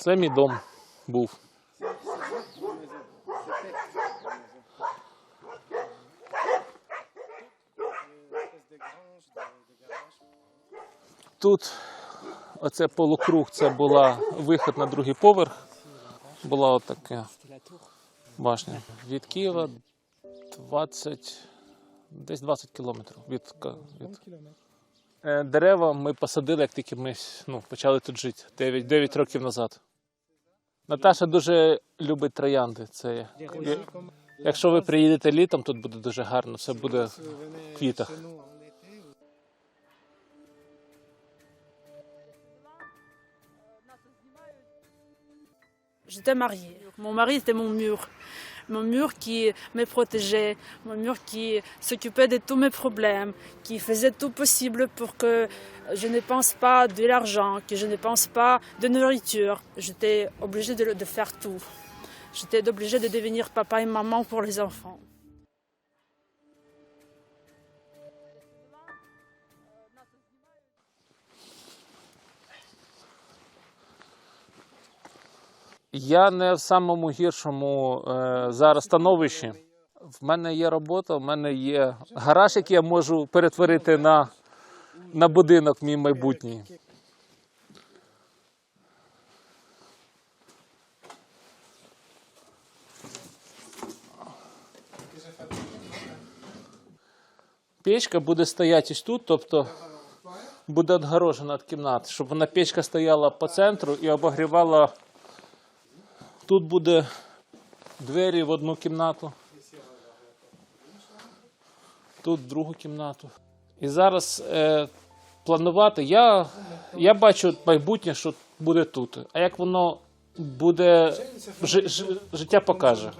Це мій дом був. Тут оце полукруг, це була вихід на другий поверх. Була отака башня. Від Києва 20, десь 20 кілометрів від, від Е, Дерева ми посадили, як тільки ми ну, почали тут жити 9, 9 років назад. Наташа дуже любить троянди. Це, якщо ви приїдете літом, тут буде дуже гарно, все буде в квітах. J'étais mariée. Mon mari, c'était mon mur. Mon mur qui me protégeait, mon mur qui s'occupait de tous mes problèmes, qui faisait tout possible pour que je ne pense pas de l'argent, que je ne pense pas de nourriture. J'étais obligée de, de faire tout. J'étais obligée de devenir papa et maman pour les enfants. Я не в самому гіршому е, зараз становищі. В мене є робота, в мене є гараж, який я можу перетворити на, на будинок мій майбутній. Печка буде стояти тут, тобто буде відгорожена від кімнати, щоб вона печка стояла по центру і обогрівала. Тут буде двері в одну кімнату. Тут в другу кімнату. І зараз е, планувати. Я, я бачу майбутнє, що буде тут. А як воно буде, ж, ж, життя покаже.